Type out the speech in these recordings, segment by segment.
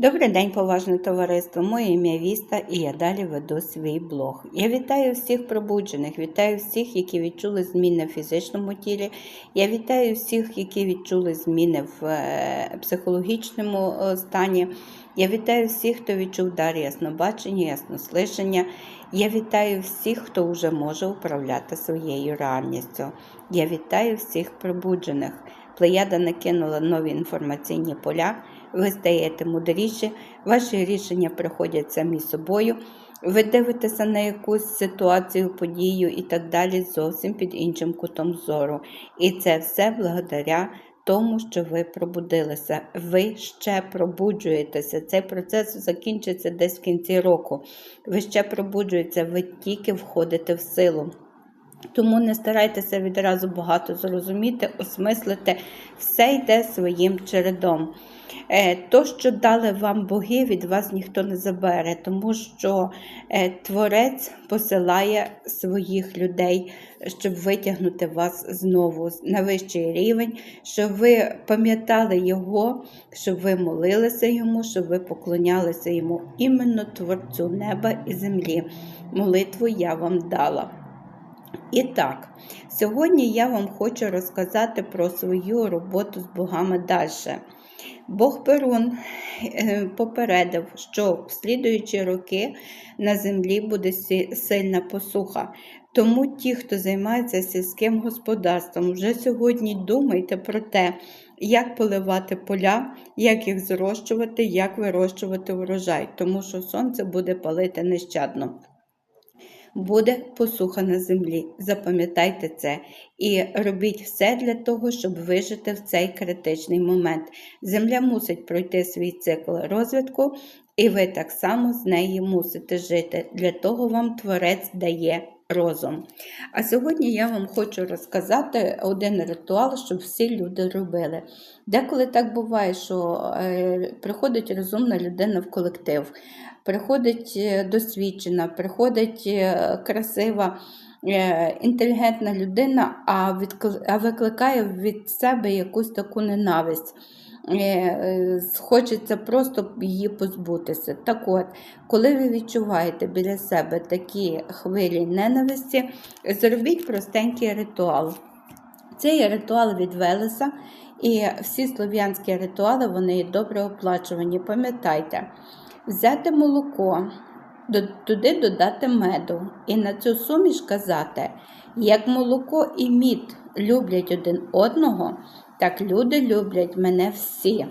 Добрий день, поважне товариство. Моє ім'я Віста і я далі веду свій блог. Я вітаю всіх пробуджених, вітаю всіх, які відчули зміни в фізичному тілі. Я вітаю всіх, які відчули зміни в е, психологічному е, стані. Я вітаю всіх, хто відчув дар яснобачення, яснослишання. Я вітаю всіх, хто вже може управляти своєю реальністю. Я вітаю всіх пробуджених. Плеяда накинула нові інформаційні поля. Ви стаєте мудріші, ваші рішення приходять самі собою. Ви дивитеся на якусь ситуацію, подію і так далі зовсім під іншим кутом зору. І це все благодаря тому, що ви пробудилися. Ви ще пробуджуєтеся. Цей процес закінчиться десь в кінці року. Ви ще пробуджуєтеся, ви тільки входите в силу. Тому не старайтеся відразу багато зрозуміти, осмислити, все йде своїм чередом. Е, То, що дали вам боги, від вас ніхто не забере, тому що е, Творець посилає своїх людей, щоб витягнути вас знову на вищий рівень, щоб ви пам'ятали Його, щоб ви молилися йому, щоб ви поклонялися йому, іменно Творцю неба і землі. Молитву я вам дала. І так, сьогодні я вам хочу розказати про свою роботу з богами далі. Бог Перун е, попередив, що в слідуючі роки на землі буде сильна посуха. Тому ті, хто займається сільським господарством, вже сьогодні думайте про те, як поливати поля, як їх зрощувати, як вирощувати урожай, тому що сонце буде палити нещадно. Буде посуха на землі. Запам'ятайте це і робіть все для того, щоб вижити в цей критичний момент. Земля мусить пройти свій цикл розвитку, і ви так само з неї мусите жити. Для того вам Творець дає розум. А сьогодні я вам хочу розказати один ритуал, щоб всі люди робили. Деколи так буває, що е, приходить розумна людина в колектив, приходить е, досвідчена, приходить е, красива. Інтелігентна людина, а викликає від себе якусь таку ненависть. Е, е, Хочеться просто її позбутися. Так от, коли ви відчуваєте біля себе такі хвилі ненависті, зробіть простенький ритуал. Цей ритуал від Велеса, і всі слов'янські ритуали вони добре оплачувані. Пам'ятайте, взяти молоко, туди додати меду і на цю суміш казати, як молоко і мід люблять один одного, так люди люблять мене всі.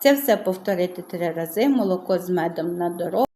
Це все повторити три рази, молоко з медом на дорогу.